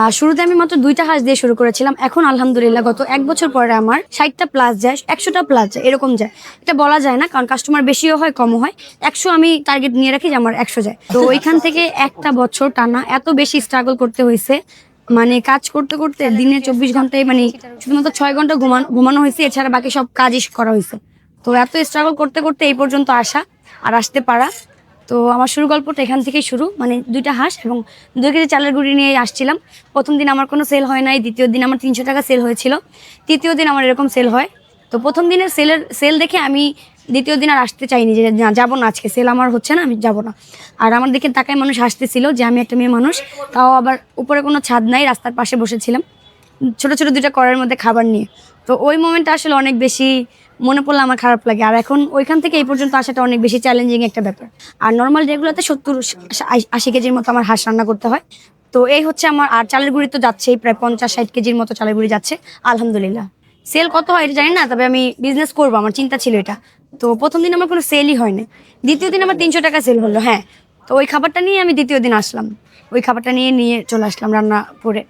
আর শুরুতে আমি মাত্র দুইটা হাঁস দিয়ে শুরু করেছিলাম। এখন আলহামদুলিল্লাহ গত এক বছর পরে আমার ষাটটা প্লাস যায়, একশোটা প্লাস যায়, এরকম যায়। এটা বলা যায় না, কারণ কাস্টমার বেশিও হয়, কমও হয়। একশো আমি টার্গেট নিয়ে রাখি যে আমার একশো যায়। তো ওইখান থেকে একটা বছর টানা এত বেশি স্ট্রাগল করতে হয়েছে। মানে কাজ করতে করতে দিনে চব্বিশ ঘন্টায় মানে শুধুমাত্র ছয় ঘণ্টা ঘুমানো ঘুমানো হয়েছে, এছাড়া বাকি সব কাজই করা হয়েছে। তো এত স্ট্রাগল করতে করতে এই পর্যন্ত আসা, আর আসতে পারা। তো আমার শুরু গল্পটা এখান থেকেই শুরু। মানে দুইটা হাঁস এবং দুই কেজি চালের গুঁড়ি নিয়ে আসছিলাম। প্রথম দিন আমার কোনো সেল হয় নাই, দ্বিতীয় দিন আমার তিনশো টাকা সেল হয়েছিল। তৃতীয় দিন আমার এরকম সেল হয়। তো প্রথম দিনের সেলের, সেল দেখে আমি দ্বিতীয় দিন আর আসতে চাইনি যে, না, যাব না আজকে। সেল আমার হচ্ছে না, আমি যাব না। আর আমার দিকে তাকায় মানুষ হাসতেছিল যে, আমি একটা মেয়ে মানুষ। তাও আবার উপরে কোনো ছাদ নাই, রাস্তার পাশে বসেছিলাম। ছোট ছোট দুইটা করার মধ্যে খাবার নিয়ে। তো ওই মোমেন্টটা আসলে অনেক বেশি মনে পড়লে আমার খারাপ লাগে। আর এখন ওইখান থেকে এই পর্যন্ত আসাটা অনেক বেশি চ্যালেঞ্জিং একটা ব্যাপার। আর নর্মাল ডেগুলোতে সত্তর আশি কেজির মতো আমার হাঁস রান্না করতে হয়। তো এই হচ্ছে আমার, আর চালের গুঁড়ি তো যাচ্ছেই, প্রায় পঞ্চাশ ষাট কেজির মতো চালের গুঁড়ি যাচ্ছে। আলহামদুলিল্লাহ। সেল কত হয় এটা জানি না, তবে আমি বিজনেস করব, আমার চিন্তা ছিল এটা। তো প্রথম দিন আমার কোনো সেলই হয়নি। দ্বিতীয় দিন আমার তিনশো টাকা সেল হলো হ্যাঁ। তো ওই খাবারটা নিয়ে আমি দ্বিতীয় দিন আসলাম। ওই খাবারটা নিয়ে নিয়ে চলে আসলাম রান্না করে।